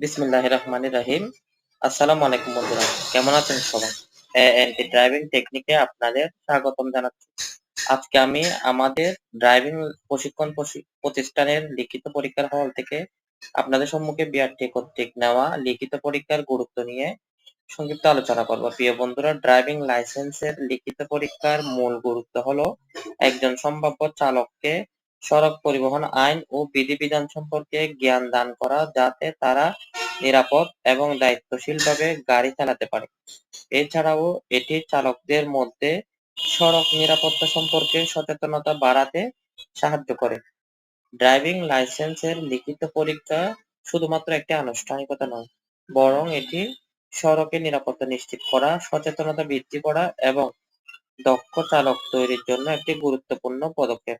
বিসমিল্লাহ রহমান রাহিম আসসালামু আলাইকুম বন্ধুরা, কেমন আছেন সবাই? এএনটি ড্রাইভিং টেকনিকে আপনাদের স্বাগতম জানাচ্ছি। আজকে আমি আমাদের ড্রাইভিং প্রশিক্ষণ প্রতিষ্ঠানের লিখিত পরীক্ষার হল থেকে আপনাদের সম্মুখে বিআরটি কর্তৃক নেওয়া লিখিত পরীক্ষার গুরুত্ব নিয়ে সংক্ষিপ্ত আলোচনা করব। প্রিয় বন্ধুরা ড্রাইভিং লাইসেন্সের লিখিত পরীক্ষার মূল গুরুত্ব হলো, একজন সম্ভাব্য চালককে সড়ক পরিবহন আইন ও বিধিবিধান সম্পর্কে জ্ঞান দান করা যাতে তারা নিরাপদ এবং দায়িত্বশীলভাবে গাড়ি চালাতে পারে। এছাড়াও এটি চালকদের মধ্যে সড়ক নিরাপত্তা সম্পর্কে সচেতনতা বাড়াতে সাহায্য করে। ড্রাইভিং লাইসেন্সের লিখিত পরীক্ষা শুধুমাত্র একটি আনুষ্ঠানিকতা নয়, বরং এটি সড়কের নিরাপত্তা নিশ্চিত করা, সচেতনতা বৃদ্ধি করা এবং দক্ষ চালক তৈরির জন্য একটি গুরুত্বপূর্ণ পদক্ষেপ।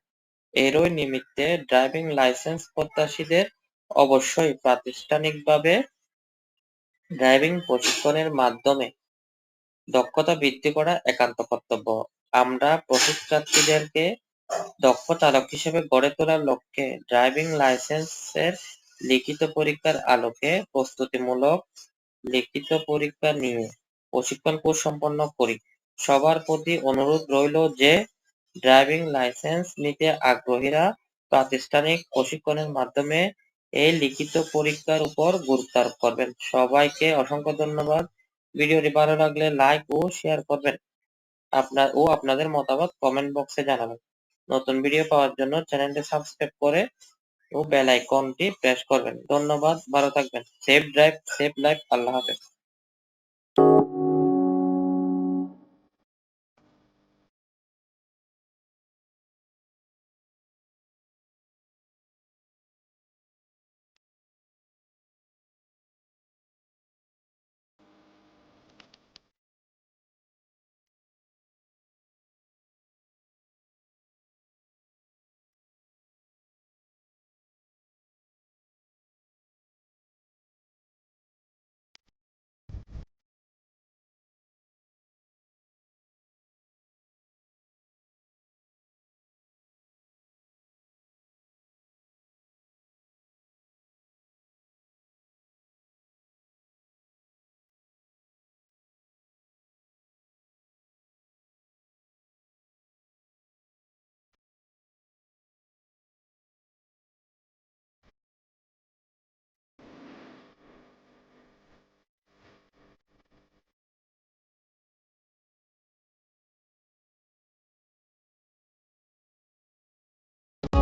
এরই নিমিত্তে ড্রাইভিং লাইসেন্স প্রত্যাশীদের অবশ্যই প্রাতিষ্ঠানিকভাবে ড্রাইভিং প্রশিক্ষণের মাধ্যমে দক্ষতা বৃদ্ধি করা একান্ত কর্তব্য। আমরা প্রশিক্ষার্থীদেরকে দক্ষ চালক হিসেবে গড়ে তোলার লক্ষ্যে ড্রাইভিং লাইসেন্সের লিখিত পরীক্ষার আলোকে প্রস্তুতিমূলক লিখিত পরীক্ষা নিয়ে প্রশিক্ষণ কোর্স সম্পন্ন করি। সবার প্রতি অনুরোধ রইল যে ড্রাইভিং লাইসেন্স নিতে আগ্রহীরা প্রাতিষ্ঠানিক প্রশিক্ষণের মাধ্যমে এই লিখিত পরীক্ষার উপর গুরুত্ব আরোপ করবেন। সবাইকে অসংখ্য ধন্যবাদ। ভিডিওটি ভালো লাগলে লাইক ও শেয়ার করবেন। আপনার ও আপনাদের মতামত কমেন্ট বক্সে জানাবেন। নতুন ভিডিও পাওয়ার জন্য চ্যানেলটি সাবস্ক্রাইব করে ও বেল আইকনটি প্রেস করবেন। ধন্যবাদ। ভালো থাকবেন। Safe drive, safe life. আল্লাহ হাফেজ।